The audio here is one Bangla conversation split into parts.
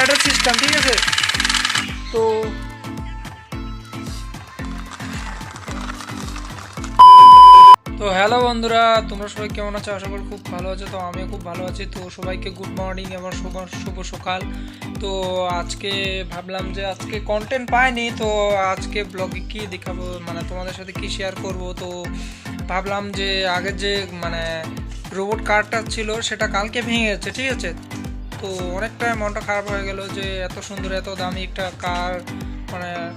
ব্যাটারি সিস্টেম ঠিক আছে তো তো হ্যালো বন্ধুরা, তোমরা সবাই কেমন আছো? আশা করি খুব ভালো আছো, তো আমিও খুব ভালো আছি। তো সবাইকে গুড মর্নিং এবং শুভ শুভ সকাল। তো আজকে ভাবলাম যে আজকে কন্টেন্ট পাইনি, তো আজকে ব্লগে কি দেখাবো মানে তোমাদের সাথে কি শেয়ার করব? তো ভাবলাম যে আগের যে মানে রোবট কারটা ছিল, সেটা কালকে ভেঙে গেছে, ঠিক আছে? তো অনেকটা মনটা খারাপ হয়ে গেল যে এত সুন্দর, এত দামি একটা কার মানে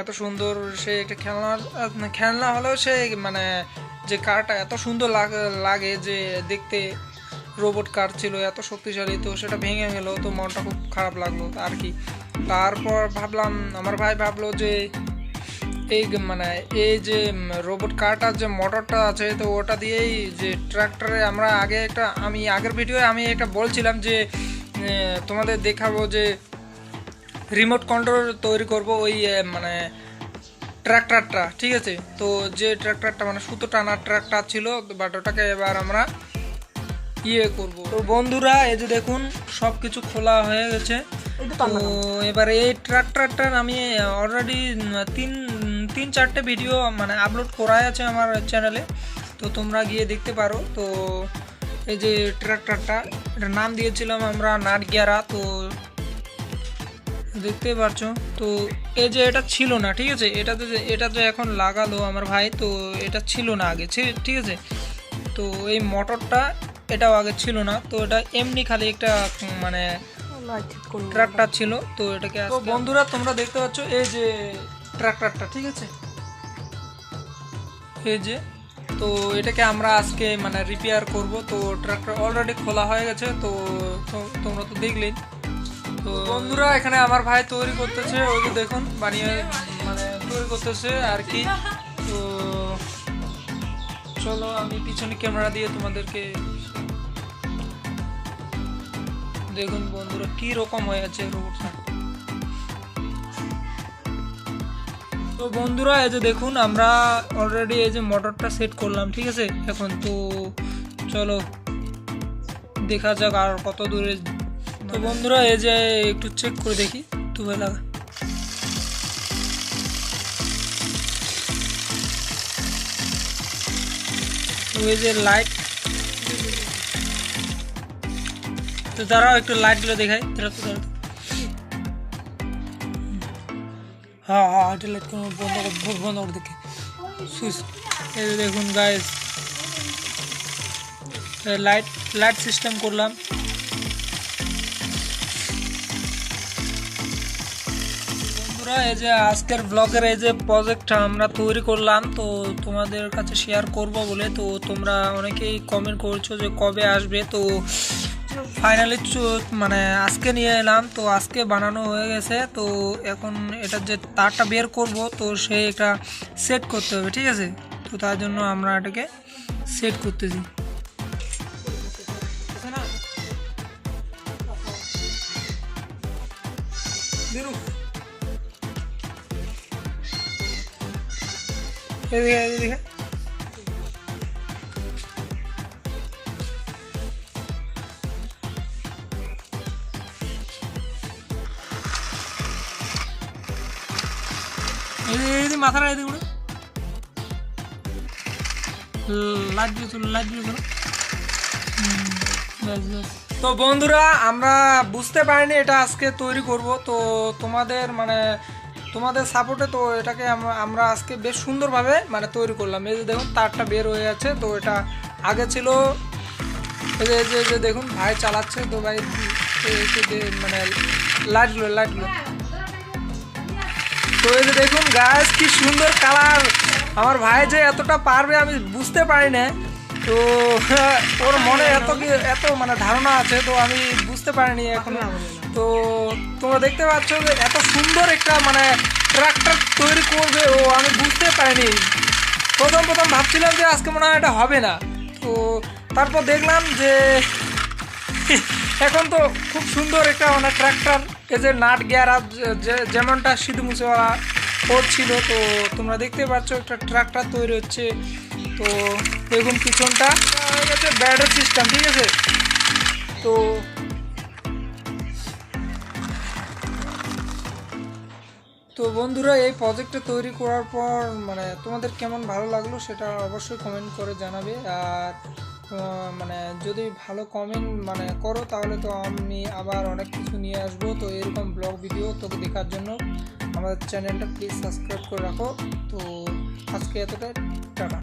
এত সুন্দর সে একটা খেলনা খেলনা হলেও সে মানে যে কারটা এত সুন্দর লাগ- যে দেখতে রোবট কার ছিল, এত শক্তিশালী, তো সেটা ভেঙে গেল, তো মনটা খুব খারাপ লাগল আর কি। তারপর ভাবলাম, আমার ভাই ভাবলো যে এই মানে এই যে রোবট কারটার যে মোটরটা আছে, তো ওটা দিয়েই যে ট্রাক্টরে আমরা আগে একটা, আমি আগের ভিডিওয়ে আমি এটা বলছিলাম যে তোমাদের দেখাবো যে রিমোট কন্ট্রোল তৈরি করব ওই মানে ট্র্যাক্টরটা ঠিক আছে? তো যে ট্র্যাক্টরটা মানে সুতো টানা ট্র্যাক্টর ছিল বাট ওটাকে এবার আমরা ইয়ে করব। তো বন্ধুরা এই যে দেখুন সব কিছু খোলা হয়ে গেছে। তো এবার এই ট্র্যাক্টরটার আমি অলরেডি তিন তিন চারটে ভিডিও মানে আপলোড করাই আছে আমার চ্যানেলে তো তোমরা গিয়ে দেখতে পারো। তো এই যে ট্র্যাক্টরটা এটার নাম দিয়েছিলাম আমরা নাট গিয়ারা তো দেখতে পারছ। তো এই যে এটা ছিল না ঠিক আছে? এটাতে যে এটা যে এখন লাগালো আমার ভাই তো এটা ছিল না আগে ঠিক আছে? তো এই মোটরটা এটাও আগে ছিল না তো এটা এমনি খালি একটা মানে ট্রাক্টর ছিল তো এটাকে তো বন্ধুরা তোমরা দেখতে পাচ্ছ এই যে ট্রাক্টরটা ঠিক আছে? এই যে তো এটাকে আমরা আজকে মানে রিপেয়ার করব। তো ট্রাক্টর অলরেডি খোলা হয়ে গেছে, তো তোমরা তো দেখলেই। তো বন্ধুরা, এখানে আমার ভাই তৈরি করতেছে, ওই যে দেখুন, বানিয়ে মানে তৈরি করতেছে আর কি। তো চলো, আমি পিছনে ক্যামেরা দিয়ে তোমাদেরকে দেখুন বন্ধুরা, কি রকম হয়ে আছে রোবটটা তো বন্ধুরা, এই যে দেখুন, আমরা অলরেডি এই যে মোটরটা সেট করলাম, ঠিক আছে? এখন তো চলো, দেখা যাক আর কত দূরে তো বন্ধুরা, এই যে একটু চেক করে দেখি ভাই লাগা। এই যে লাইট তো দাঁড়াও একটু লাইটগুলো দেখাই দাঁড়াও তো হ্যাঁ হ্যাঁ করে দেখে। দেখুন গাইস লাইট লাইট সিস্টেম করলাম। এই যে আজকের ব্লগের এই যে প্রজেক্টটা আমরা তৈরি করলাম, তো তোমাদের কাছে শেয়ার করব বলে, তো তোমরা অনেকেই কমেন্ট করছ যে কবে আসবে, তো ফাইনালি মানে আজকে নিয়ে এলাম, তো আজকে বানানো হয়ে গেছে, তো এখন এটা যে তারটা বের করব, তো সে এটা সেট করতে হবে, ঠিক আছে? তো তার জন্য আমরা এটাকে সেট করতেছি। এদিকে। এদিকে মাথাটা এদিকে উড়ে লাইট দিয়ে চলো লাইট দিয়ে চলো হুম, ব্যাস, ব্যাস। তো বন্ধুরা আমরা বুঝতে পারিনি এটা আজকে তৈরি করব। তো তোমাদের মানে তোমাদের সাপোর্টে তো এটাকে আমরা- আজকে বেশ সুন্দরভাবে মানে তৈরি করলাম। এই যে দেখুন তারটা বের হয়ে যাচ্ছে। তো এটা আগে ছিল। এই যে- যে দেখুন ভাই চালাচ্ছে। তো ভাই মানে লাইটগুলো লাইটগুলো তো এই যে দেখুন গাছ কি সুন্দর কালার আমার ভাই যে এতটা পারবে আমি বুঝতে পারি না। তো ওর মনে এত কি এত মানে ধারণা আছে তো আমি বুঝতে পারিনি এখন। তো তোমরা দেখতে পাচ্ছ যে এত সুন্দর একটা মানে ট্রাক্টর তৈরি করবে ও আমি বুঝতে পারিনি। প্রথম প্রথম ভাবছিলাম যে আজকে মনে হয় এটা হবে না। তো তারপর দেখলাম যে এখন তো খুব সুন্দর একটা মানে ট্রাক্টর এই যে নাট গিয়ার আপ যেমনটা সিধু মুসেওয়ালা করছিল, তো তোমরা দেখতে পাচ্ছ একটা ট্রাক্টর তৈরি হচ্ছে। তো দেখুন পিছনটা, হয়ে সিস্টেম ঠিক আছে? তো তো বন্ধুরা, এই প্রজেক্টটা তৈরি করার পর মানে তোমাদের কেমন ভালো লাগল সেটা অবশ্যই কমেন্ট করে জানাবে। আর মানে যদি ভালো কমেন্ট মানে করো, তাহলে তো আমি আবার অনেক কিছু নিয়ে আসব। তো এরকম ব্লগ ভিডিও তোকে দেখার জন্য আমাদের চ্যানেলটা প্লিজ সাবস্ক্রাইব করে রাখো। তো আজকে এতটা টাটা।